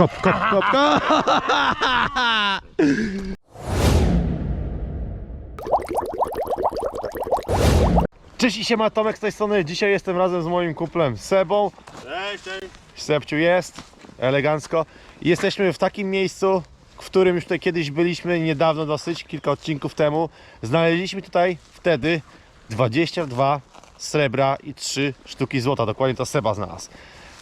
Kop, kop, kop, kop. Cześć i siema, Tomek z tej strony. Dzisiaj jestem razem z moim kumplem Sebą. Cześć, cześć. Sepciu jest, elegancko. I Jesteśmy w takim miejscu, w którym już tutaj kiedyś byliśmy, niedawno dosyć, kilka odcinków temu. Znaleźliśmy tutaj wtedy 22 srebra i 3 sztuki złota. Dokładnie to Seba znalazł.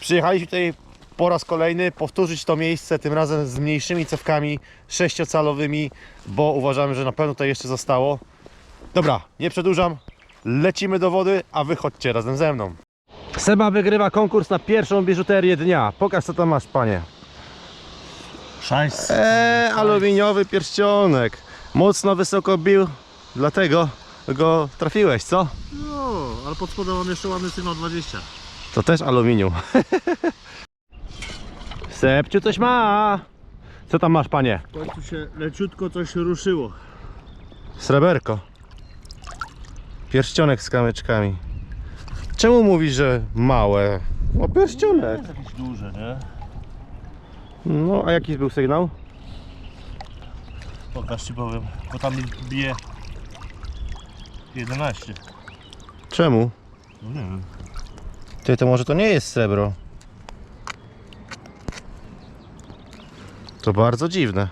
Przyjechaliśmy tutaj po raz kolejny powtórzyć to miejsce, tym razem z mniejszymi cewkami sześciocalowymi, bo uważamy, że na pewno tutaj jeszcze zostało. Dobra, nie przedłużam, lecimy do wody, a wy chodźcie razem ze mną. Seba wygrywa konkurs na pierwszą biżuterię dnia. Pokaż co tam masz, panie. Szajs. Eee, aluminiowy pierścionek. Mocno wysoko bił, dlatego go trafiłeś, co? No, ale pod spodem mam jeszcze ładny sygnał 20. To też aluminium. Sepciu coś ma. Co tam masz, panie? W końcu się leciutko coś ruszyło. Sreberko. Pierścionek z kamyczkami. Czemu mówisz, że małe? O, pierścionek. jest jakieś duże, nie? No, a jaki był sygnał? Pokaż ci powiem, bo tam bije 11. Czemu? No nie wiem. Ty, to może to nie jest srebro. To bardzo dziwne.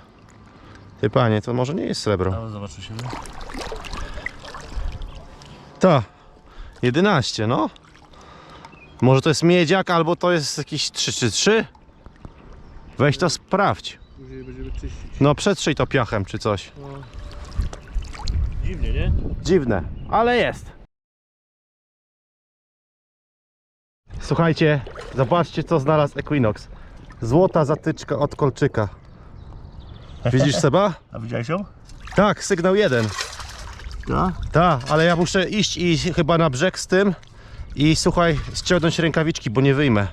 Ty, panie, to może nie jest srebro. Ale zobaczył się. Ta, 11, no. Może to jest miedziak, albo to jest jakiś 333? Weź to sprawdź. Później będziemy czyścić. No, przetrzyj to piachem czy coś. No. Dziwnie, nie? Dziwne, ale jest. Słuchajcie, zobaczcie co znalazł Equinox. Złota zatyczka od kolczyka. Widzisz Seba? A widziałeś ją? Tak, sygnał jeden. Ja? Tak, ale ja muszę iść i chyba na brzeg z tym i słuchaj, ściągnąć rękawiczki, bo nie wyjmę.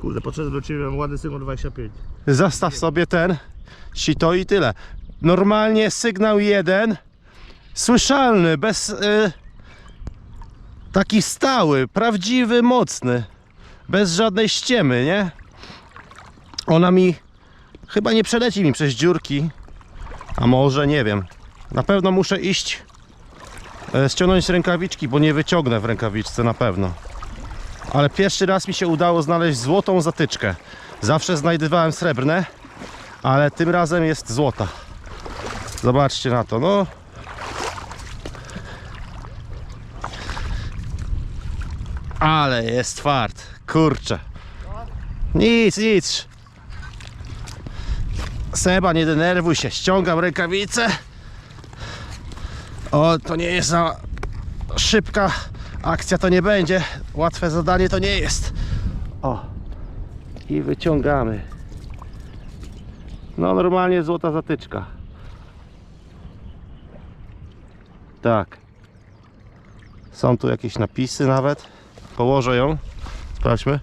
Kurde, podszedłem do ciebie, mam ładny sygnał 25. Zastaw sobie ten sito i tyle. Normalnie sygnał jeden, słyszalny, bez y, taki stały, prawdziwy, mocny, bez żadnej ściemy, nie? Ona mi chyba nie przeleci mi przez dziurki, a może nie wiem. Na pewno muszę iść e, ściągnąć rękawiczki, bo nie wyciągnę w rękawiczce na pewno. Ale pierwszy raz mi się udało znaleźć złotą zatyczkę. Zawsze znajdowałem srebrne, ale tym razem jest złota. Zobaczcie na to, no. Ale jest tward, kurczę. Nic, nic. Seba, nie denerwuj się, ściągam rękawice. O, to nie jest za szybka akcja, to nie będzie. Łatwe zadanie to nie jest. O, i wyciągamy. No normalnie złota zatyczka. Tak. Są tu jakieś napisy nawet. Położę ją. Sprawdźmy.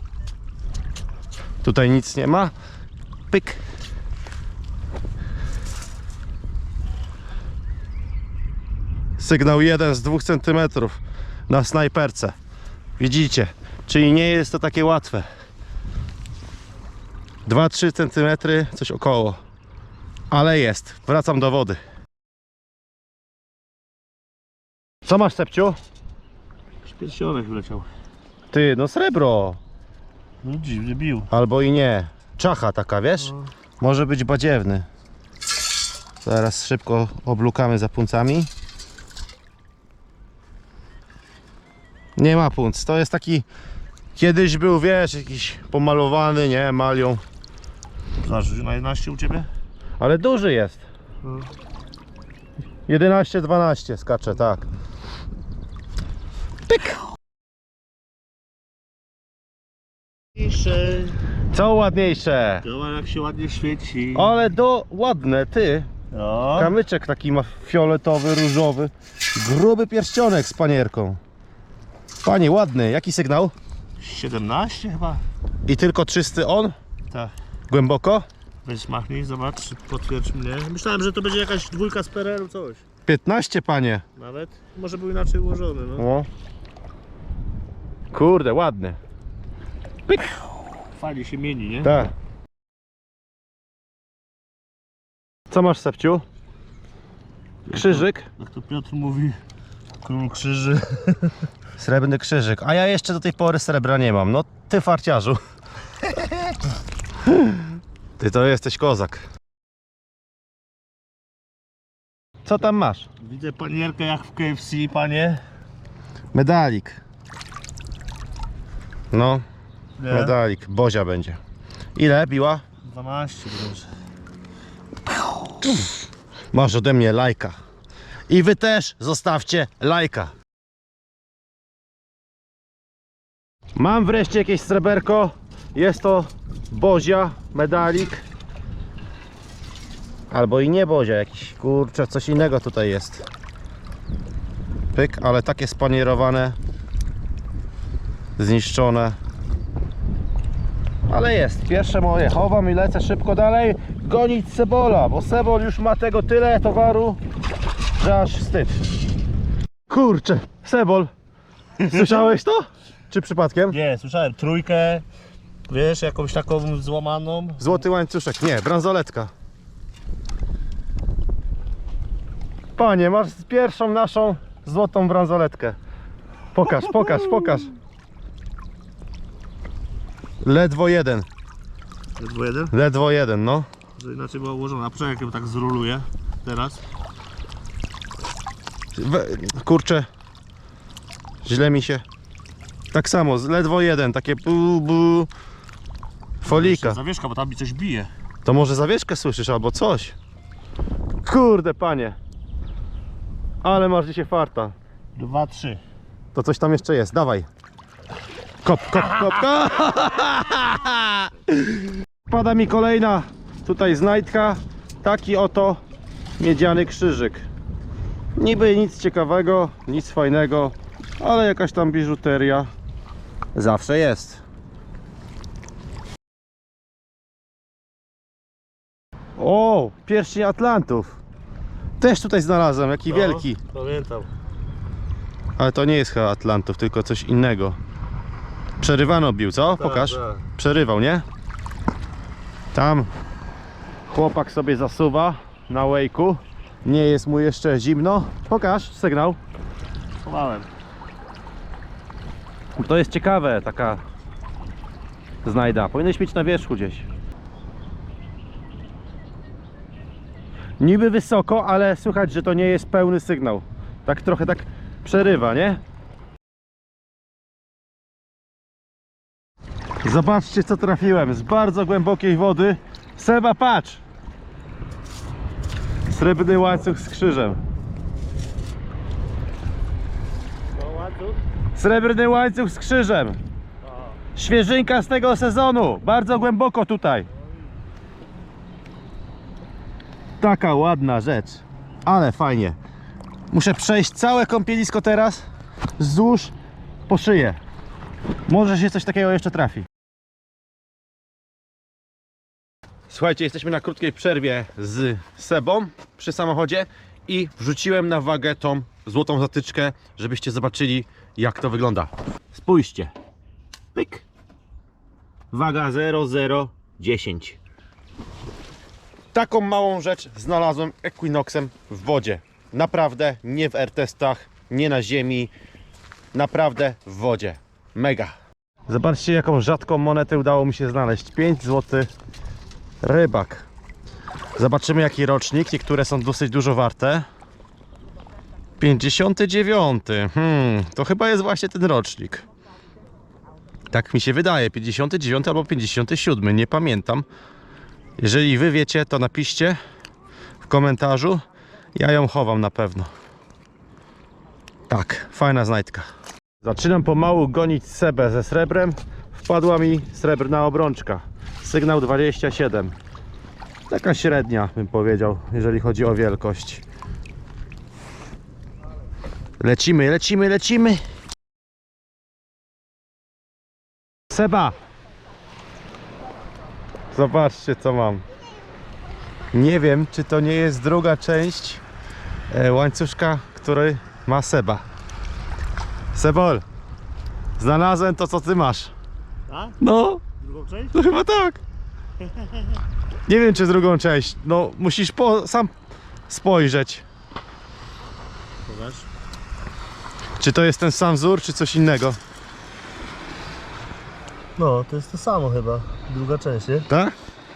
Tutaj nic nie ma. Pyk. Sygnał 1 z 2 cm na snajperce. Widzicie? Czyli nie jest to takie łatwe. 2-3 cm, coś około. Ale jest. Wracam do wody. Co masz, Sepciu? Pierścionek wleciał. Ty, no srebro. No dziwnie bił. Albo i nie. Czacha taka, wiesz? No. Może być badziewny. Zaraz szybko oblukamy za puncami. Nie ma punc. To jest taki... Kiedyś był, wiesz, jakiś pomalowany, nie? Malią. Zobacz, na 11 u ciebie? Ale duży jest. No. 11-12 skacze, tak. Pyk! Jeszcze. Co ładniejsze? Zobacz jak się ładnie świeci. Ale do ładne, ty. No. Kamyczek taki ma fioletowy, różowy. Gruby pierścionek z panierką. Panie, ładny. Jaki sygnał? 17 chyba? I tylko czysty on? Tak. Głęboko? Weź machnij, zobacz, potwierdź mnie. Myślałem, że to będzie jakaś dwójka z PRL-u, coś. 15, panie. Nawet. Może był inaczej ułożony, no. O. Kurde, ładny. Pyk. fajnie się mieni, nie? Tak. Co masz, Sepciu? Krzyżyk? Jak to Piotr mówi, król krzyży. Srebrny krzyżyk. A ja jeszcze do tej pory srebra nie mam. No ty farciarzu. Ty to jesteś kozak. Co tam masz? Widzę panierkę jak w KFC, panie. Medalik. No, Nie? medalik. Bozia będzie. Ile biła? 12 wręcz. Masz ode mnie lajka. I wy też zostawcie lajka. Mam wreszcie jakieś sreberko. Jest to Bozia, medalik. Albo i nie Bozia, jakiś kurczę, coś innego tutaj jest. Pyk, ale takie spanierowane, zniszczone. Ale jest, pierwsze moje. Chowam i lecę szybko dalej gonić Sebola, bo Sebol już ma tego tyle towaru, że aż wstyd. Kurczę, Sebol, słyszałeś to? Czy przypadkiem? Nie, słyszałem trójkę, wiesz, jakąś taką złamaną. Złoty łańcuszek, nie, bransoletka. Panie, masz pierwszą naszą złotą bransoletkę. Pokaż, pokaż, pokaż. Ledwo jeden, Ledwo jeden? ledwo jeden, no. Że inaczej była ułożona. Poczekaj, jak ją tak zroluję teraz. We, kurczę, źle mi się. Tak samo, ledwo jeden, takie bu, bu. Folika. Zawieszka, bo tam mi coś bije. To może zawieszkę słyszysz albo coś. Kurde, panie. Ale masz dzisiaj farta. Dwa, trzy. To coś tam jeszcze jest, dawaj. Kop, kop, kop, kop. Pada mi kolejna tutaj znajdka. Taki oto miedziany krzyżyk. Niby nic ciekawego, nic fajnego, ale jakaś tam biżuteria zawsze jest. O, pierścień Atlantów. Też tutaj znalazłem, jaki No, wielki. Pamiętam. Ale to nie jest chyba Atlantów, tylko coś innego. Przerywano bił, co? Pokaż. Tak, tak. Przerywał, nie? Tam chłopak sobie zasuwa na łejku. Nie jest mu jeszcze zimno. Pokaż sygnał. Schowałem. To jest ciekawe, taka znajda. Powinieneś mieć na wierzchu gdzieś. Niby wysoko, ale słychać, że to nie jest pełny sygnał. Tak trochę tak przerywa, nie? Zobaczcie co trafiłem z bardzo głębokiej wody. Seba, patrz! Srebrny łańcuch z krzyżem. No. Srebrny łańcuch z krzyżem. Świeżynka z tego sezonu. Bardzo głęboko tutaj. Taka ładna rzecz. Ale fajnie. Muszę przejść całe kąpielisko teraz wzdłuż po szyję. Może się coś takiego jeszcze trafi. Słuchajcie, jesteśmy na krótkiej przerwie z Sebą przy samochodzie i wrzuciłem na wagę tą złotą zatyczkę, żebyście zobaczyli jak to wygląda. Spójrzcie. Pyk. Waga 0010. Taką małą rzecz znalazłem Equinoxem w wodzie. Naprawdę nie w airtestach, nie na ziemi. Naprawdę w wodzie. Mega. Zobaczcie jaką rzadką monetę udało mi się znaleźć. 5 zł rybak. Zobaczymy jaki rocznik. Niektóre są dosyć dużo warte. 59. Hmm, to chyba jest właśnie ten rocznik. Tak mi się wydaje. 59 albo 57. Nie pamiętam. Jeżeli wy wiecie, to napiszcie w komentarzu. Ja ją chowam na pewno. Tak, fajna znajdka. Zaczynam pomału gonić Sebę ze srebrem. Wpadła mi srebrna obrączka. Sygnał 27. Taka średnia, bym powiedział, jeżeli chodzi o wielkość. Lecimy, lecimy, lecimy. Seba! Zobaczcie, co mam. Nie wiem, czy to nie jest druga część e, łańcuszka, który ma Seba. Sebol, znalazłem to, co ty masz. A? No, Drugą część? No chyba tak. Nie wiem, czy drugą część. No, musisz po, sam spojrzeć. Pokaż. Czy to jest ten sam wzór, czy coś innego. No, to jest to samo chyba. Druga część, nie? Tak?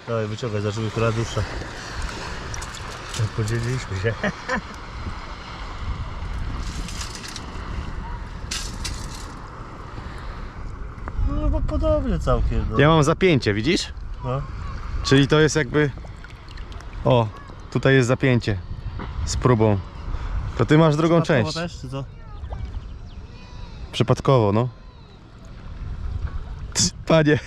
Dawaj, wyciągaj, zobaczymy, która dłuższa. Podzieliliśmy się. No, całkiem. No. Ja mam zapięcie, widzisz? No. Czyli to jest jakby... O, tutaj jest zapięcie. Z próbą. To ty masz drugą Przypadkowo część. też, czy co? Przypadkowo, no. Cs, Panie.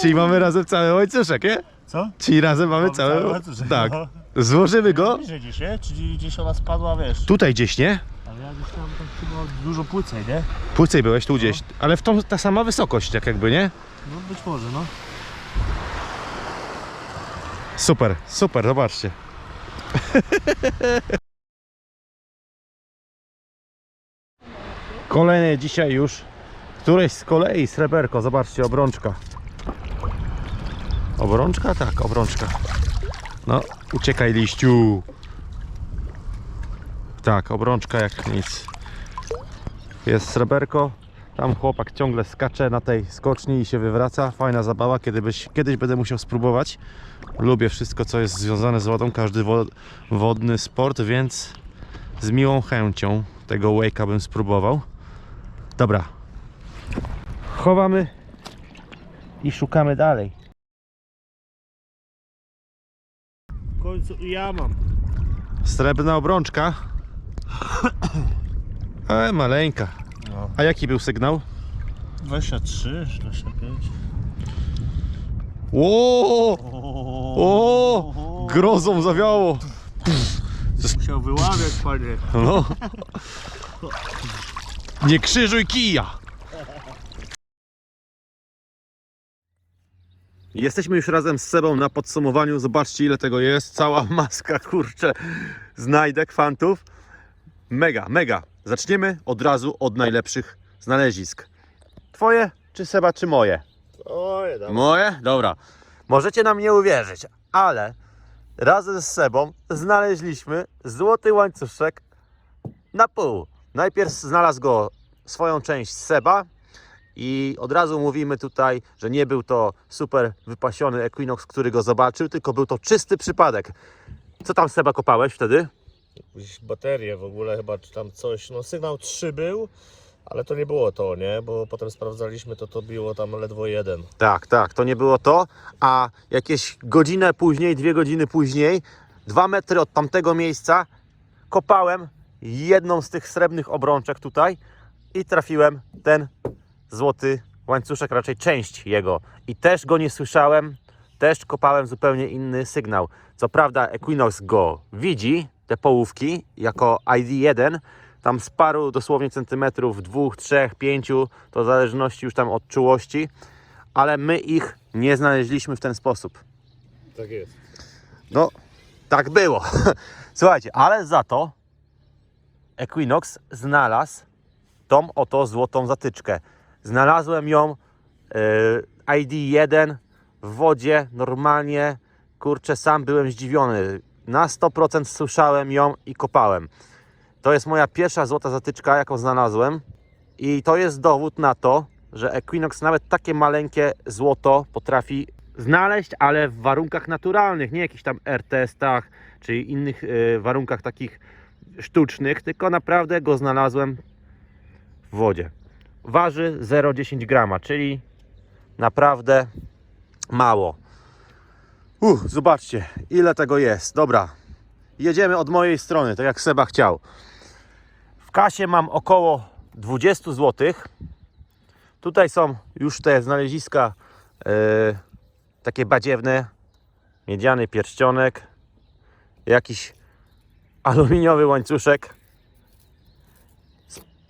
Czyli mamy razem cały łańcuszek, nie? Co? Czyli razem mamy Mamy cały... cały Tak. no. Złożymy go. Bliżej gdzieś, nie? Czy gdzieś ona spadła, wiesz? Tutaj gdzieś, nie? Ale ja gdzieś tam tak chyba dużo płycej, nie? Płycej byłeś tu gdzieś. Ale w tą ta sama wysokość, jak jakby, nie? No być może, no. Super, super, zobaczcie. Kolejne dzisiaj już któreś z kolei sreberko, zobaczcie, obrączka. Obrączka? Tak, obrączka. No, uciekaj liściu. Tak, obrączka jak nic. Jest sreberko. Tam chłopak ciągle skacze na tej skoczni i się wywraca. Fajna zabawa, kiedy byś, kiedyś będę musiał spróbować. Lubię wszystko, co jest związane z wodą, każdy wo wodny sport, więc z miłą chęcią tego wake'a bym spróbował. Dobra. Chowamy i szukamy dalej. W końcu ja mam. Srebrna obrączka. E, maleńka. No. A jaki był sygnał? 23, 25. O, o, grozą zawiało. Musiał wyławiać, panie. No. Nie krzyżuj kija. Jesteśmy już razem z Sebą na podsumowaniu. Zobaczcie ile tego jest. Cała maska, kurczę, znajdek, fantów. Mega, mega. Zaczniemy od razu od najlepszych znalezisk. Twoje, czy Seba, czy moje? Oj, dawaj. Moje? Dobra. Możecie nam nie uwierzyć, ale razem z Sebą znaleźliśmy złoty łańcuszek na pół. Najpierw znalazł go swoją część Seba i od razu mówimy tutaj, że nie był to super wypasiony Equinox, który go zobaczył, tylko był to czysty przypadek. Co tam Seba kopałeś wtedy? Jakieś baterie w ogóle chyba, czy tam coś. No sygnał 3 był, ale to nie było to, nie? Bo potem sprawdzaliśmy, to to było tam ledwo jeden. Tak, tak, to nie było to, a jakieś godzinę później, dwie godziny później, dwa metry od tamtego miejsca, kopałem jedną z tych srebrnych obrączek tutaj i trafiłem ten złoty łańcuszek, raczej część jego. I też go nie słyszałem, też kopałem zupełnie inny sygnał. Co prawda Equinox go widzi, te połówki, jako ID1, tam z paru dosłownie centymetrów, dwóch, trzech, pięciu, to w zależności już tam od czułości, ale my ich nie znaleźliśmy w ten sposób. Tak jest. No, tak było. Słuchajcie, ale za to Equinox znalazł tą oto złotą zatyczkę. Znalazłem ją yy, ID1 w wodzie, normalnie, kurczę, sam byłem zdziwiony. Na 100% słyszałem ją i kopałem. To jest moja pierwsza złota zatyczka, jaką znalazłem. I to jest dowód na to, że Equinox nawet takie maleńkie złoto potrafi znaleźć, ale w warunkach naturalnych, nie jakichś tam R-testach czy innych y, warunkach takich sztucznych, tylko naprawdę go znalazłem w wodzie. Waży 0,10 grama, czyli naprawdę mało. Uh, zobaczcie, ile tego jest. Dobra, jedziemy od mojej strony, tak jak Seba chciał. W kasie mam około 20 zł. Tutaj są już te znaleziska e, takie badziewne. Miedziany pierścionek, jakiś aluminiowy łańcuszek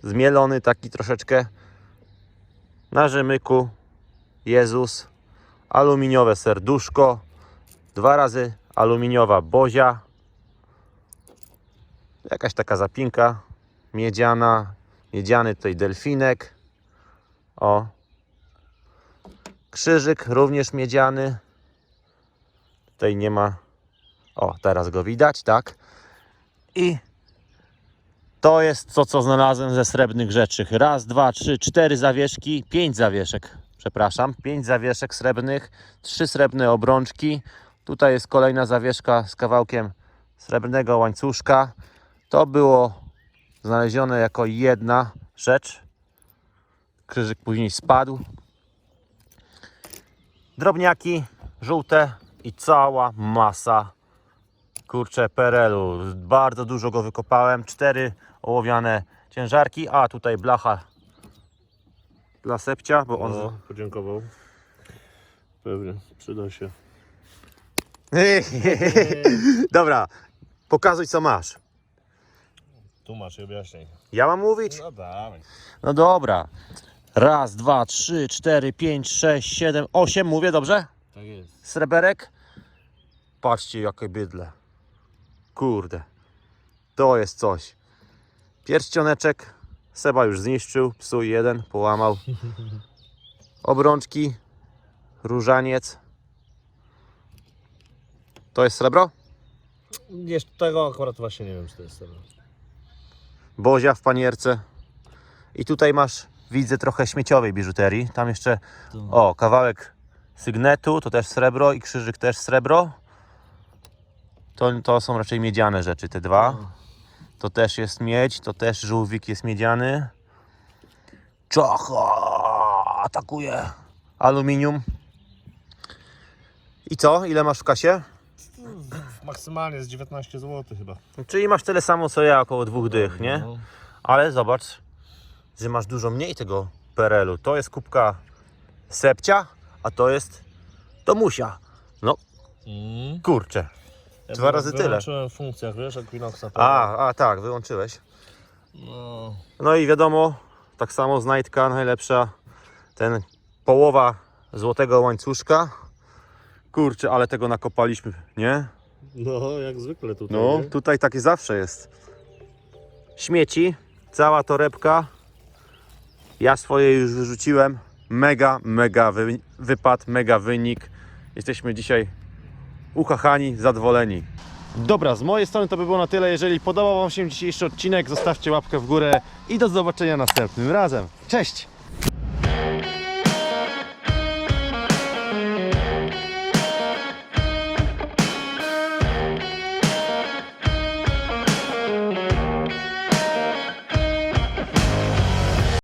zmielony taki troszeczkę na rzemyku Jezus aluminiowe serduszko dwa razy aluminiowa bozia jakaś taka zapinka miedziana Miedziany tutaj delfinek. O. Krzyżyk również miedziany. Tutaj nie ma. O, teraz go widać, tak? I to jest to, co znalazłem ze srebrnych rzeczy. Raz, dwa, trzy, cztery zawieszki, pięć zawieszek. Przepraszam, pięć zawieszek srebrnych, trzy srebrne obrączki. Tutaj jest kolejna zawieszka z kawałkiem srebrnego łańcuszka. To było znalezione jako jedna rzecz. Krzyżyk później spadł. Drobniaki żółte i cała masa kurczę perelu. Bardzo dużo go wykopałem. Cztery ołowiane ciężarki, a tutaj blacha dla sepcia, bo on... O, podziękował. Pewnie, przyda się. Dobra, pokazuj co masz. Tu masz i objaśnij. Ja mam mówić? No dawaj. No dobra. Raz, dwa, trzy, cztery, pięć, sześć, siedem, osiem. Mówię dobrze? Tak jest. Sreberek. Patrzcie jakie bydle. Kurde. To jest coś. Pierścioneczek. Seba już zniszczył. Psuj jeden, połamał. Obrączki. Różaniec. To jest srebro? Jeszcze tego akurat właśnie nie wiem, czy to jest srebro. Bozia w panierce. I tutaj masz, widzę, trochę śmieciowej biżuterii. Tam jeszcze, o, kawałek sygnetu, to też srebro i krzyżyk też srebro. To, to są raczej miedziane rzeczy, te dwa. To też jest miedź, to też żółwik jest miedziany. Czacha atakuje. Aluminium. I co? Ile masz w kasie? Maksymalnie jest 19 zł chyba. Czyli masz tyle samo co ja, około dwóch dych, nie? No. Ale zobacz, że masz dużo mniej tego PRL-u. To jest kubka sepcia, a to jest Tomusia. No Mm. kurczę. Ja Dwa razy tyle. Wyłączyłem w funkcjach, wiesz, Equinoxa. A, a tak, wyłączyłeś. No. No i wiadomo, tak samo znajdka najlepsza. Ten połowa złotego łańcuszka. Kurczę, ale tego nakopaliśmy, nie? no, jak zwykle tutaj. No, nie? tutaj takie zawsze jest. Śmieci, cała torebka. Ja swoje już wyrzuciłem. Mega, mega wy, wypad, mega wynik. Jesteśmy dzisiaj uchachani, zadowoleni. Dobra, z mojej strony to by było na tyle. Jeżeli podobał Wam się dzisiejszy odcinek, zostawcie łapkę w górę i do zobaczenia następnym razem. Cześć!